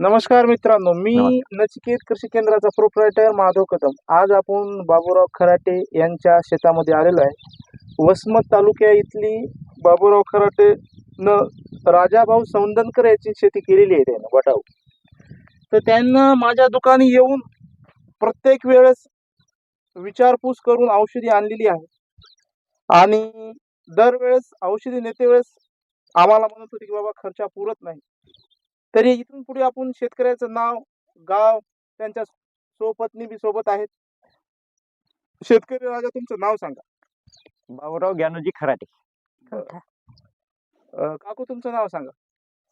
नमस्कार मित्रांनो मी नमस्कार. नचिकेत कृषी केंद्राचा प्रोप्रायटर माधव कदम. आज आपण बाबूराव खराटे यांच्या शेतामध्ये आलेलो आहे. वसमत तालुक्या इथली बाबूराव खराटे न राजाभाऊ सौंदनकर याची शेती केलेली आहे त्यानं वटाव तर त्यांना माझ्या दुकानी येऊन प्रत्येक वेळेस विचारपूस करून औषधी आणलेली आहे. आणि दरवेळेस औषधी नेते वेळेस आम्हाला म्हणत होते की बाबा खर्चा पुरत नाही. तरी इथून पुढे आपण शेतकऱ्याचं नाव गाव त्यांच्या सोपत्नी बी सोबत आहेत. शेतकरी राजा तुमचं नाव सांगा. बाबूराव ज्ञानोजी खराटे. अं, काकू तुमचं नाव सांगा.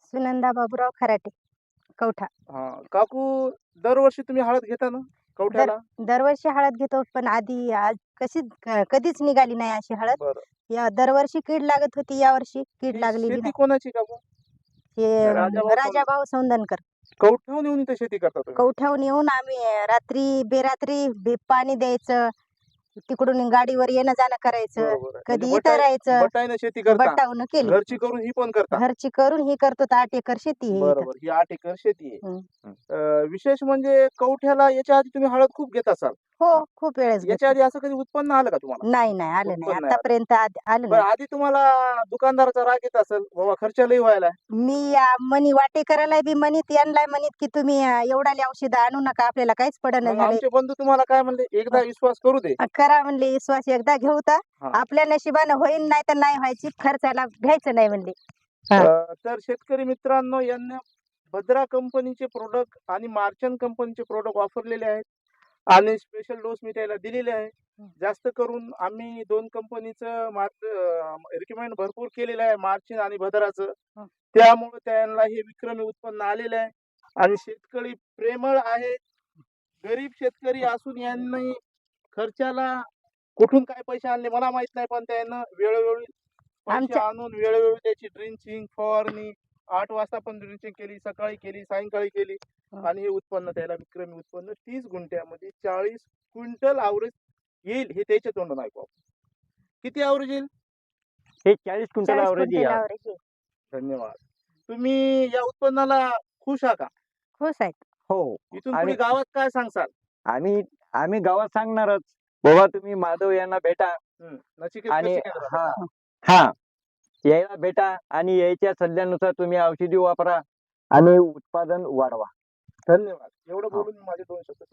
सुनंदा बाबूराव खराटे कवठा. हा काकू दरवर्षी तुम्ही हळद घेता ना कवठ्याला? दरवर्षी हळद घेतो पण आधी आज कशी कधीच निघाली नाही अशी हळद. बरं. या दरवर्षी कीड लागत होती यावर्षी कीड लागलेली शेती नाही. कोणाची काकू? हे राजाभाऊ राजाभाऊ सौंदनकर कवठावून येऊन इथे शेती करता तुम्ही? कवठ्याहून येऊन आम्ही रात्री बेरात्री बे- पाणी द्यायचं. तिकडून गाडीवर येणं जाणं करायचं बरोबर. कधी म्हणजे इथं बटाई- राहायचं बटाईनं शेती करता. बट्टावून केली. घरची करून ही पण करता. घरची करून ही करतो तर आठ एकर शेती आहे इथं. बरोबर ही आठ एकर शेती आहे. हम्म. अं, विशेष म्हणजे कवठ्याला याच्या आधी तुम्ही हळद खूप घेत असाल. हो खूप वेळेस याच्या आधी असं कधी उत्पन्न आलं का तुम्हाला? नाही नाही आलं नाही. उत्पन्न आहे. आतापर्यंत आद- आलं बरं नाही. आधी तुम्हाला दुकानदाराचा राग येत असेल बाबा खर्चालाही व्हायला मी या मनी वाटे करायला बी म्हणीत यांना म्हणीत की तुम्ही अं, एवढाले औषध आणू नका आपल्याला काहीच मग झाले आमचे बंधू तुम्हाला काय म्हणले? एकदा विश्वास करू दे. करा म्हणले विश्वास एकदा घेऊ तर हा. आपल्या नशिबानं होईन नाही तर नाही व्हायची खर्चाला घ्यायचं नाही म्हणले. अं, तर शेतकरी मित्रांनो यांना भद्रा कंपनीचे प्रोडक्ट आणि मार्चन कंपनीचे प्रोडक्ट वापरलेले आहेत आणि स्पेशल डोस मी त्याला दिलेले आहे. जास्त करून आम्ही दोन कंपनीचं रिकमेंड भरपूर केलेलं आहे मार्चिन आणि भद्राचं हं. त्यामुळे त्यांना हे विक्रमी उत्पन्न आलेलं आहे आणि शेतकरी प्रेमळ आहे गरीब शेतकरी असून यांनी खर्चाला कुठून काय पैसे आणले मला माहीत नाही पण त्यानं वेळोवेळी पैसे आमच्या- आणून वेळोवेळी त्याची ड्रिंचिंग फवारणी आठ वाजता पण ड्रिंचिंग केली सकाळी केली सायंकाळी केली हं. आणि हे उत्पन्न त्याला विक्रमी उत्पन्न तीस गुंठ्यामध्ये चाळीस क्विंटल आवरेज येईल हे त्याच्या तोंडून ऐकू आपण. किती आवरेज येईल? हे चाळीस क्विंटल चाळीस आवरेज क्विंटल आहे. धन्यवाद. तुम्ही या उत्पन्नाला खुश आहात का? खुश आहेत. हो. इथून पुढे गावात काय सांगसाल आम्ही आम्ही गावात सांगणारच. बाबा तुम्ही माधव यांना भेटा. आणि. हा हा. यायला भेटा आणि यायच्या सल्ल्यानुसार तुम्ही औषधी वापरा आणि उत्पादन वाढवा. धन्यवाद. एवढं. बोलून माझे दोन शब्द